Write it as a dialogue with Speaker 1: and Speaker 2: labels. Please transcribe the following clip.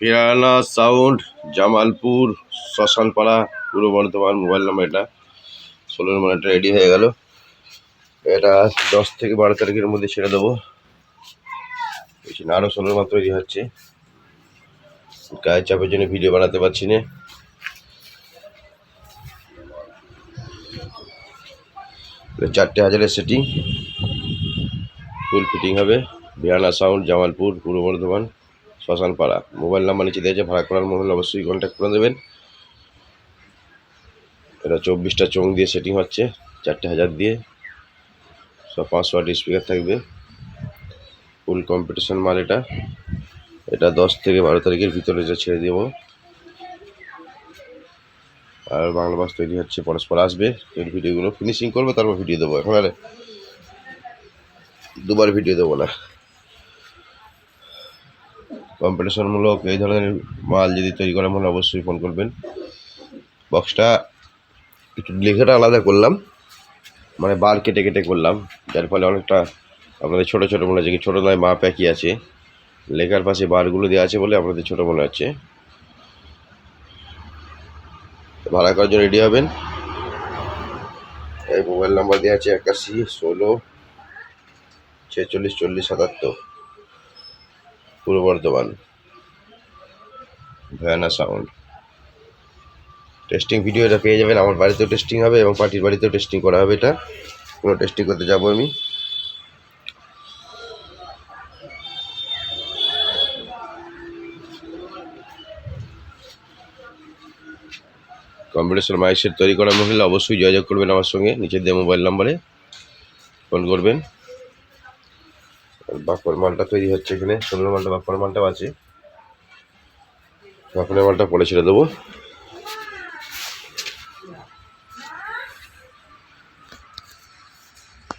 Speaker 1: পিরানা sound Jamalpur, শ্মশানপাড়া, পূর্ব Bardhaman mobile number এটা। ষোলো নম্বর এটা রেডি হয়ে গেল। এটা দশ থেকে বারো তারিখের মধ্যে ছেড়ে দেবো। না আরও ষোলোর মাত্র তৈরি হচ্ছে। গায়ে চাপের জন্য ভিডিও বানাতে পারছি না। চারটে হাজারের সেটিং ফুল ফিটিং হবে। বিয়ানা সাউন্ড জামালপুর, পূর্ব বর্ধমান। শ্মশানপাড়া। মোবাইল নাম্বার নিচে দিয়েছে ভাড়া করার মোবাইল অবশ্যই কন্ট্যাক্ট করে দেবেন এটা চব্বিশটা চোং দিয়ে সেটিং হচ্ছে, চারটে হাজার দিয়ে। সব পাঁচশো ওয়াট স্পিকার থাকবে। ফুল কম্পিটিশন মাল এটা। এটা দশ থেকে বারো তারিখের ভিতরে এটা ছেড়ে দেবো। আর বাংলা বাস তৈরি হচ্ছে, পরস্পর আসবে। এর ভিডিওগুলো ফিনিশিং করবে, তারপর ভিডিও দেবো। এখন আর দুবার ভিডিও দেবো না। কম্পিটিশনমূলক এই ধরনের মাল যদি তৈরি করা মনে অবশ্যই ফোন করবেন। বক্সটা একটু লেখাটা আলাদা করলাম মানে বার কেটে কেটে করলাম, যার ফলে অনেকটা আপনাদের ছোটো ছোটো মনে হচ্ছে কি, ছোটো নয়, মাপ একই আছে। লেখার পাশে বারগুলো দেওয়া আছে বলে আপনাদের ছোটো মনে হচ্ছে। ভাড়া করার জন্য রেডি হবেন। এই মোবাইল নাম্বার দেওয়া আছে একাশি, ষোলো, ছেচল্লিশ, চল্লিশ, সাতাত্তর। পূর্ব বর্ধমান। ভয়ানা সাউন্ড টেস্টিং ভিডিও এটা পেয়ে যাবেন। আমার বাড়িতেও টেস্টিং হবে এবং পার্টির বাড়িতেও টেস্টিং করা হবে এটা। কোনো টেস্টিং করতে যাব আমি। কম্পিটিশন মাইক তৈরি করা মহিলা অবশ্যই যোগাযোগ করবেন আমার সঙ্গে, নিচের দিয়ে মোবাইল নাম্বারে। ফোন করবেন। বাঁকুড় মালটা তৈরি হচ্ছে এখানে। সোনার মালটা বাঁকুড় মালটাও আছে। বাঁকুড়ের মালটা পরে ছেড়ে দেবো।